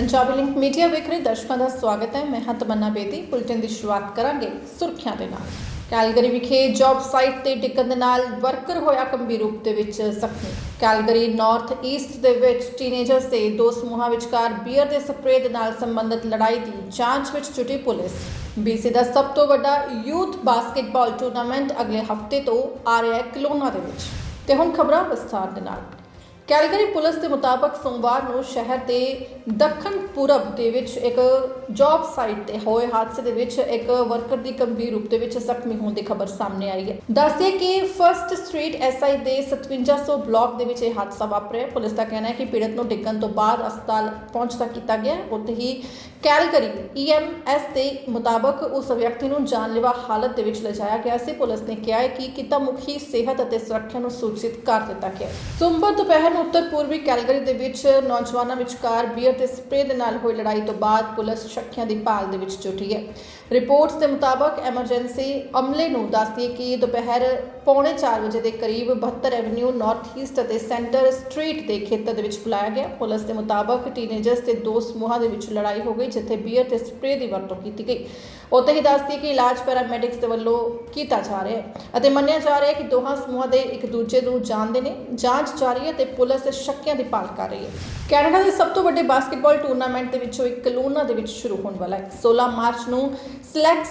Punjabi link media ਵੇਖ ਰਹੇ ਦਰਸ਼ਕਾਂ ਦਾ ਸਵਾਗਤ ਹੈ। ਮੈਂ ਹਾਂ ਤਮੰਨਾ ਬੇਦੀ। ਬੁਲਟਨ ਦੀ ਸ਼ੁਰੂਆਤ ਕਰਾਂਗੇ ਸੁਰਖੀਆਂ ਦੇ ਨਾਲ। ਕੈਲਗਰੀ ਵਿਖੇ ਜੌਬ ਸਾਈਟ ਤੇ ਟਿਕਣ ਦੇ ਨਾਲ ਵਰਕਰ ਹੋਇਆ ਗੰਭੀਰ ਰੂਪ ਦੇ ਵਿੱਚ ਜ਼ਖਮੀ। ਕੈਲਗਰੀ ਨਾਰਥ ਈਸਟ ਦੇ ਵਿੱਚ ਟੀਨੇਜਰਸ ਦੇ ਦੋ ਸਮੂਹਾਂ ਵਿਚਕਾਰ ਬੀਅਰ ਦੇ ਸਪਰੇਅ ਦੇ ਨਾਲ ਸੰਬੰਧਿਤ ਲੜਾਈ ਦੀ ਜਾਂਚ ਵਿੱਚ ਜੁਟੀ ਪੁਲਿਸ। BC ਦਾ ਸਭ ਤੋਂ ਵੱਡਾ ਯੂਥ ਬਾਸਕਟਬਾਲ ਟੂਰਨਾਮੈਂਟ ਅਗਲੇ ਹਫ਼ਤੇ ਤੋਂ ਆ ਰਿਹਾ ਹੈ ਕਲੋਨਾ ਦੇ ਵਿੱਚ। ਤੇ ਹੁਣ ਖਬਰਾਂ ਵਿਸਥਾਰ ਦੇ ਨਾਲ। ਕੈਲਗਰੀ ਪੁਲਿਸ ਦੇ ਮੁਤਾਬਕ ਸੋਮਵਾਰ ਨੂੰ ਸ਼ਹਿਰ ਦੇ ਦੱਖਣ ਪੂਰਬ ਦੇ ਵਿੱਚ ਇੱਕ ਜੌਬ ਸਾਈਟ ਤੇ ਹੋਏ ਹਾਦਸੇ ਦੇ ਵਿੱਚ ਇੱਕ ਵਰਕਰ ਦੀ ਗੰਭੀਰ ਰੂਪ ਦੇ ਵਿੱਚ ਜ਼ਖਮੀ ਹੋਣ ਦੀ ਖਬਰ ਸਾਹਮਣੇ ਆਈ ਹੈ। ਦੱਸਦੇ ਕਿ ਫਰਸਟ ਸਟਰੀਟ ਐਸਆਈ ਦੇ 5700 ਬਲਾਕ ਦੇ ਵਿੱਚ ਇਹ ਹਾਦਸਾ ਵਾਪਰਿਆ। ਪੁਲਿਸ ਦਾ ਕਹਿਣਾ ਹੈ ਕਿ ਪੀੜਤ ਨੂੰ ਡਿੱਗਣ ਤੋਂ ਬਾਅਦ ਹਸਪਤਾਲ ਪਹੁੰਚਦਾ ਕੀਤਾ ਗਿਆ ਉੱਥੇ ਹੀ ਕੈਲਗਰੀ ਈਐਮਐਸ ਦੇ ਮੁਤਾਬਕ ਉਸ ਵਿਅਕਤੀ ਨੂੰ ਜਾਨਲੇਵਾ ਹਾਲਤ ਦੇ ਵਿੱਚ ਲਿਜਾਇਆ ਗਿਆ ਸੀ। ਪੁਲਿਸ ਨੇ ਕਿਹਾ ਹੈ ਕਿ ਕਿੱਤਾ ਮੁਖੀ ਸਿਹਤ ਅਤੇ ਸੁਰੱਖਿਆ ਨੂੰ ਸੂਚਿਤ ਕਰ ਦਿੱਤਾ ਗਿਆ ਸੋਮਵਾਰ ਦੁਪਹਿਰ ਨੂੰ ਉੱਤਰ ਪੂਰਬੀ ਕੈਲਗਰੀ ਦੇ ਵਿੱਚ ਨੌਜਵਾਨਾਂ ਵਿਚਕਾਰ ਬੀਅਰ ਤੇ ਸਪਰੇਅ ਦੇ ਨਾਲ ਹੋਈ ਲੜਾਈ ਤੋਂ ਬਾਅਦ ਪੁਲਿਸ ਸ਼ੱਕੀਆਂ ਦੀ ਭਾਲ ਦੇ ਵਿੱਚ ਜੁਟੀ ਹੈ। ਰਿਪੋਰਟਸ ਦੇ ਮੁਤਾਬਕ ਐਮਰਜੈਂਸੀ ਅਮਲੇ ਨੂੰ ਦੱਸਦੀ ਹੈ ਕਿ ਦੁਪਹਿਰ ਪੌਣੇ 4 ਵਜੇ ਦੇ ਕਰੀਬ 72 ਐਵਨਿਊ ਨਾਰਥ ਈਸਟ ਅਤੇ ਸੈਂਟਰ ਸਟਰੀਟ ਦੇ ਖੇਤਰ ਦੇ ਵਿੱਚ ਬੁਲਾਇਆ ਗਿਆ। ਪੁਲਿਸ ਦੇ ਮੁਤਾਬਕ ਟੀਨੇਜਰਸ ਦੇ ਦੋ ਸਮੂਹਾਂ ਦੇ ਵਿੱਚ ਲੜਾਈ ਹੋ ਗਈ, ਜਿੱਥੇ ਬੀਅਰ ਤੇ ਸਪਰੇਅ ਦੀ ਵਰਤੋਂ ਕੀਤੀ ਗਈ। ਉੱਥੇ ਹੀ ਦੱਸਦੀ ਹੈ ਕਿ ਇਲਾਜ ਪੈਰਾਮੈਡਿਕਸ ਦੇ ਵੱਲੋਂ ਕੀਤਾ ਜਾ ਰਿਹਾ ਹੈ ਅਤੇ ਮੰਨਿਆ ਜਾ ਰਿਹਾ ਹੈ ਕਿ ਦੋਹਾਂ ਸਮੂਹਾਂ ਦੇ ਇੱਕ ਦੂਜੇ ਨੂੰ ਜਾਣਦੇ ਨੇ। ਜਾਂਚ ਜਾਰੀ ਹੈ ਤੇ ਪੁਲਿਸ ਸ਼ੱਕਿਆਂ ਦੀ ਭਾਲ ਕਰ ਰਹੀ ਹੈ। ਕੈਨੇਡਾ ਦੇ ਸਭ ਤੋਂ ਵੱਡੇ ਬਾਸਕਟਬਾਲ ਟੂਰਨਾਮੈਂਟ ਦੇ ਵਿੱਚੋਂ ਇੱਕ ਕਲੂਨਾ ਦੇ ਵਿੱਚ ਸ਼ੁਰੂ ਹੋਣ ਵਾਲਾ ਹੈ। 16 ਮਾਰਚ ਨੂੰ selects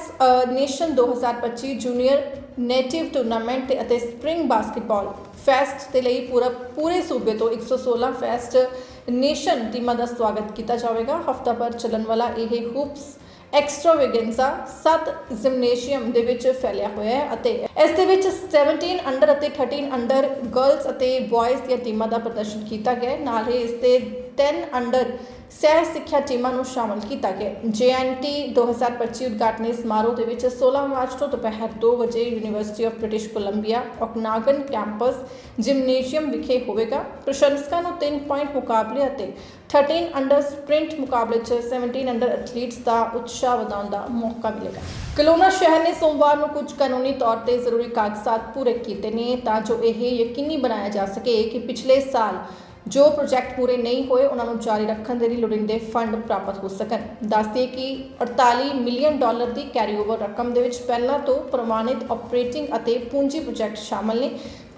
nation 2025 junior native tournament ਅਤੇ ਸਪ੍ਰਿੰਗ ਬਾਸਕਟਬਾਲ ਫੈਸਟ ਦੇ ਲਈ ਪੂਰਾ, ਪੂਰੇ ਸੂਬੇ ਤੋਂ 116 ਫੈਸਟ ਨੇਸ਼ਨ ਟੀਮਾਂ ਦਾ ਸਵਾਗਤ ਕੀਤਾ ਜਾਵੇਗਾ। ਹਫਤਾ ਭਰ ਚੱਲਣ ਵਾਲਾ ਇਹ ਹੂਪਸ ਐਕਸਟਰਾਵੇਗੈਂਸਾ ਸੱਤ ਜਿਮਨੇਸ਼ੀਅਮ ਦੇ ਵਿੱਚ ਫੈਲਿਆ ਹੋਇਆ ਹੈ ਅਤੇ ਇਸ ਦੇ ਵਿੱਚ 17 ਅੰਡਰ ਅਤੇ 13 ਅੰਡਰ ਗਰਲਸ ਅਤੇ ਬॉयਜ਼ ਦੀਆਂ ਟੀਮਾਂ ਦਾ ਪ੍ਰਦਰਸ਼ਨ ਕੀਤਾ ਗਿਆ ਹੈ। ਨਾਲ ਹੀ ਇਸ ਤੇ 10 ਅੰਡਰ ਸਹਿ ਸਿੱਖਿਆ ਟੀਮਾਂ ਨੂੰ ਸ਼ਾਮਲ ਕੀਤਾ ਗਿਆ। ਜੇਐਨਟੀ 2025 ਉਦਘਾਟਨੀ ਸਮਾਰੋਹ ਦੇ ਵਿੱਚ 16 ਮਾਰਚ ਤੋਂ ਦੁਪਹਿਰ 2 ਵਜੇ University of British Columbia Okanagan campus gymnasium ਵਿਖੇ ਹੋਵੇਗਾ। ਪ੍ਰਸ਼ੰਸਕਾਂ ਨੂੰ 3 ਪੁਆਇੰਟ ਮੁਕਾਬਲੇ ਅਤੇ 13 ਅੰਡਰ ਸਪ੍ਰਿੰਟ ਮੁਕਾਬਲੇ 'ਚ 17 ਅੰਡਰ ਐਥਲੀਟਸ ਦਾ ਉਤਸ਼ਾਹ ਵਧਾਉਣ ਦਾ ਮੌਕਾ ਮਿਲੇਗਾ। ਕਲੋਨਾ ਸ਼ਹਿਰ ਨੇ ਸੋਮਵਾਰ ਨੂੰ ਕੁਝ ਕਾਨੂੰਨੀ ਤੌਰ ਤੇ ਜ਼ਰੂਰੀ ਕਾਗਜ਼ਾਤ ਪੂਰੇ ਕੀਤੇ ਨੇ ਤਾਂ ਜੋ ਇਹ ਯਕੀਨੀ ਬਣਾਇਆ ਜਾ ਸਕੇ ਕਿ ਪਿਛਲੇ ਸਾਲ ਜੋ ਪ੍ਰੋਜੈਕਟ ਪੂਰੇ ਨਹੀਂ ਹੋਏ, ਉਹਨਾਂ ਨੂੰ ਜਾਰੀ ਰੱਖਣ ਦੇ ਲਈ ਲੋੜੀਂਦੇ ਫੰਡ ਪ੍ਰਾਪਤ ਹੋ ਸਕਣ। ਦੱਸਦੇ ਕਿ 48 ਮਿਲੀਅਨ ਡਾਲਰ ਦੀ ਕੈਰੀਓਵਰ ਰਕਮ ਦੇ ਵਿੱਚ ਪਹਿਲਾਂ ਤੋਂ ਪ੍ਰਮਾਣਿਤ ਆਪਰੇਟਿੰਗ ਅਤੇ ਪੂੰਜੀ ਪ੍ਰੋਜੈਕਟ ਸ਼ਾਮਲ ਨੇ।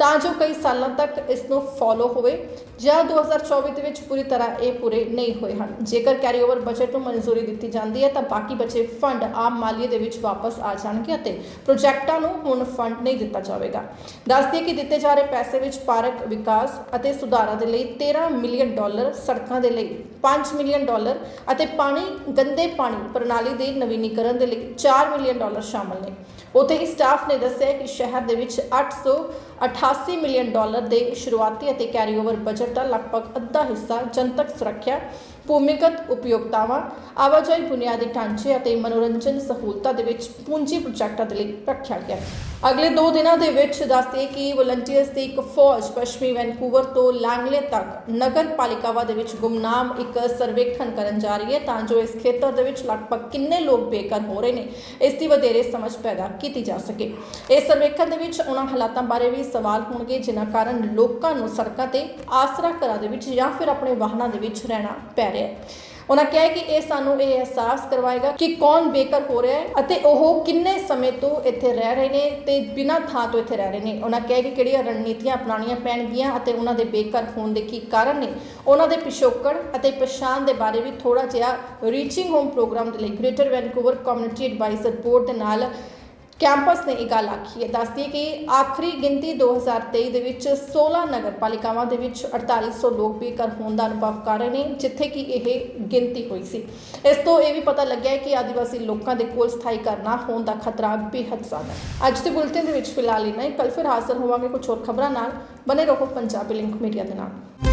ਤਾਂ ਜੋ ਕਈ ਸਾਲਾਂ ਤੱਕ ਇਸ ਨੂੰ ਫੋਲੋ ਹੋਵੇ। ਜਾਂ 2024 ਦੇ ਵਿੱਚ ਪੂਰੀ ਤਰ੍ਹਾਂ ਇਹ ਪੂਰੇ ਨਹੀਂ ਹੋਏ ਹਨ। ਜੇਕਰ ਕੈਰੀਓਵਰ ਬਜਟ ਨੂੰ ਮਨਜ਼ੂਰੀ ਦਿੱਤੀ ਜਾਂਦੀ ਹੈ, ਤਾਂ ਬਾਕੀ ਬਚੇ ਫੰਡ ਆਮ ਮਾਲੀਏ ਦੇ ਵਿੱਚ ਵਾਪਸ ਆ ਜਾਣਗੇ ਅਤੇ ਪ੍ਰੋਜੈਕਟਾਂ ਨੂੰ ਹੁਣ ਫੰਡ ਨਹੀਂ ਦਿੱਤਾ ਜਾਵੇਗਾ। ਦੱਸਦੇ ਕਿ ਦਿੱਤੇ ਜਾ ਰਹੇ ਪੈਸੇ ਵਿੱਚ ਪਾਰਕ ਵਿਕਾਸ ਅਤੇ ਸੁਧਾਰਾਂ ਦੇ ਲਈ 13 ਮਿਲੀਅਨ ਡਾਲਰ, ਸੜਕਾਂ ਦੇ ਲਈ 5 ਮਿਲੀਅਨ ਡਾਲਰ ਅਤੇ ਪਾਣੀ, ਗੰਦੇ ਪਾਣੀ ਪ੍ਰਣਾਲੀ ਦੇ ਨਵੀਨੀਕਰਨ ਦੇ ਲਈ 4 ਮਿਲੀਅਨ ਡਾਲਰ ਸ਼ਾਮਲ ਨੇ। ਉੱਥੇ ਹੀ ਸਟਾਫ ਨੇ ਦੱਸਿਆ ਕਿ ਸ਼ਹਿਰ ਦੇ ਵਿੱਚ 888 ਮਿਲੀਅਨ ਡਾਲਰ ਦੇ ਸ਼ੁਰੂਆਤੀ ਅਤੇ ਕੈਰੀਓਵਰ ਬਜਟ ਦਾ ਲਗਭਗ ਅੱਧਾ ਹਿੱਸਾ ਜਨਤਕ ਸੁਰੱਖਿਆ, ਭੂਮੀਗਤ ਉਪਯੋਗਤਾਵਾਂ, ਆਵਾਜਾਈ ਬੁਨਿਆਦੀ ਢਾਂਚੇ ਅਤੇ ਮਨੋਰੰਜਨ ਸਹੂਲਤਾਂ ਦੇ ਵਿੱਚ ਪੂੰਜੀ ਪ੍ਰੋਜੈਕਟਾਂ ਦੇ ਲਈ ਰੱਖਿਆ ਗਿਆ ਹੈ। ਅਗਲੇ 2 ਦਿਨਾਂ ਦੇ ਵਿੱਚ ਦੱਸਦੇ ਕਿ ਵਲੰਟੀਅਰਸ ਦੀ ਇੱਕ ਫੌਜ ਪੱਛਮੀ ਵੈਨਕੂਵਰ ਤੋਂ ਲਾਂਗਲੇ ਤੱਕ ਨਗਰ ਪਾਲਿਕਾਵਾਂ ਦੇ ਵਿੱਚ ਗੁੰਮਨਾਮ ਇੱਕ ਸਰਵੇਖਣ ਕਰਨ ਜਾ ਰਹੀ ਹੈ, ਤਾਂ ਜੋ ਇਸ ਖੇਤਰ ਦੇ ਵਿੱਚ ਲਗਭਗ ਕਿੰਨੇ ਲੋਕ ਬੇਘਰ ਹੋ ਰਹੇ ਨੇ, ਇਸ ਦੀ ਵਧੇਰੇ ਸਮਝ ਪੈਦਾ ਕੀਤੀ ਜਾ ਸਕੇ। ਇਸ ਸਰਵੇਖਣ ਦੇ ਵਿੱਚ ਉਹਨਾਂ ਹਾਲਾਤਾਂ ਬਾਰੇ ਵੀ ਸਵਾਲ ਹੋਣਗੇ, ਜਿਨ੍ਹਾਂ ਕਾਰਨ ਲੋਕਾਂ ਨੂੰ ਸੜਕਾਂ ਤੇ ਆਸਰਾ ਘਰਾਂ ਦੇ ਵਿੱਚ ਜਾਂ ਫਿਰ ਆਪਣੇ ਵਾਹਨਾਂ ਦੇ ਵਿੱਚ ਰਹਿਣਾ ਪੈ ਰਿਹਾ ਹੈ। ਉਹਨਾਂ ਕਿਹਾ ਕਿ ਇਹ ਸਾਨੂੰ ਇਹ ਅਹਿਸਾਸ ਕਰਵਾਏਗਾ ਕਿ ਕੌਣ ਬੇਕਰ ਹੋ ਰਿਹਾ ਹੈ ਅਤੇ ਉਹ ਕਿੰਨੇ ਸਮੇਂ ਤੋਂ ਇੱਥੇ ਰਹਿ ਰਹੇ ਨੇ ਤੇ ਬਿਨਾਂ ਥਾਂ ਤੋਂ ਇੱਥੇ ਰਹਿ ਰਹੇ ਨੇ। ਉਹਨਾਂ ਕਿਹਾ ਕਿ ਕਿਹੜੀਆਂ ਰਣਨੀਤੀਆਂ ਅਪਣਾਉਣੀਆਂ ਪੈਣਗੀਆਂ ਅਤੇ ਉਹਨਾਂ ਦੇ ਬੇਕਰ ਹੋਣ ਦੇ ਕੀ ਕਾਰਨ ਨੇ। ਉਹਨਾਂ ਦੇ ਪਿਛੋਕੜ ਅਤੇ ਪਛਾਣ ਦੇ ਬਾਰੇ ਵੀ ਥੋੜਾ ਜਿਹਾ ਰੀਚਿੰਗ ਹੋਮ ਪ੍ਰੋਗਰਾਮ ਦੇ ਲਈ greater Vancouver community adviser board ਦੇ ਨਾਲ ਕੈਂਪਸ ਨੇ ਇਹ ਗੱਲ ਆਖੀ ਹੈ। ਦੱਸਦੀ ਕਿ ਆਖਰੀ ਗਿਣਤੀ 2023 ਦੇ ਵਿੱਚ 16 ਨਗਰਪਾਲਿਕਾਵਾਂ ਦੇ ਵਿੱਚ 4800 ਲੋਕ ਬੇਘਰ ਹੋਣ ਦਾ ਅਨੁਭਵ ਕਰ ਰਹੇ ਨੇ, ਜਿੱਥੇ ਕਿ ਇਹ ਗਿਣਤੀ ਹੋਈ ਸੀ। ਇਸ ਤੋਂ ਇਹ ਵੀ ਪਤਾ ਲੱਗਿਆ ਹੈ ਕਿ ਆਦੀਵਾਸੀ ਲੋਕਾਂ ਦੇ ਕੋਲ ਸਥਾਈ ਕਰਨਾ ਹੋਣ ਦਾ ਖਤਰਾ ਬੇਹੱਦ ਜ਼ਿਆਦਾ ਹੈ। ਅੱਜ ਦੇ ਬੁਲਟਨ ਦੇ ਵਿੱਚ ਫਿਲਹਾਲ ਇੰਨਾ ਹੀ। ਕੱਲ ਫਿਰ ਹਾਜ਼ਰ ਹੋਵਾਂਗੇ ਕੁਝ ਹੋਰ ਖਬਰਾਂ ਨਾਲ। ਬਨੇ ਰਹੋ ਪੰਜਾਬੀ ਲਿੰਕ ਮੀਡੀਆ ਦੇ ਨਾਲ।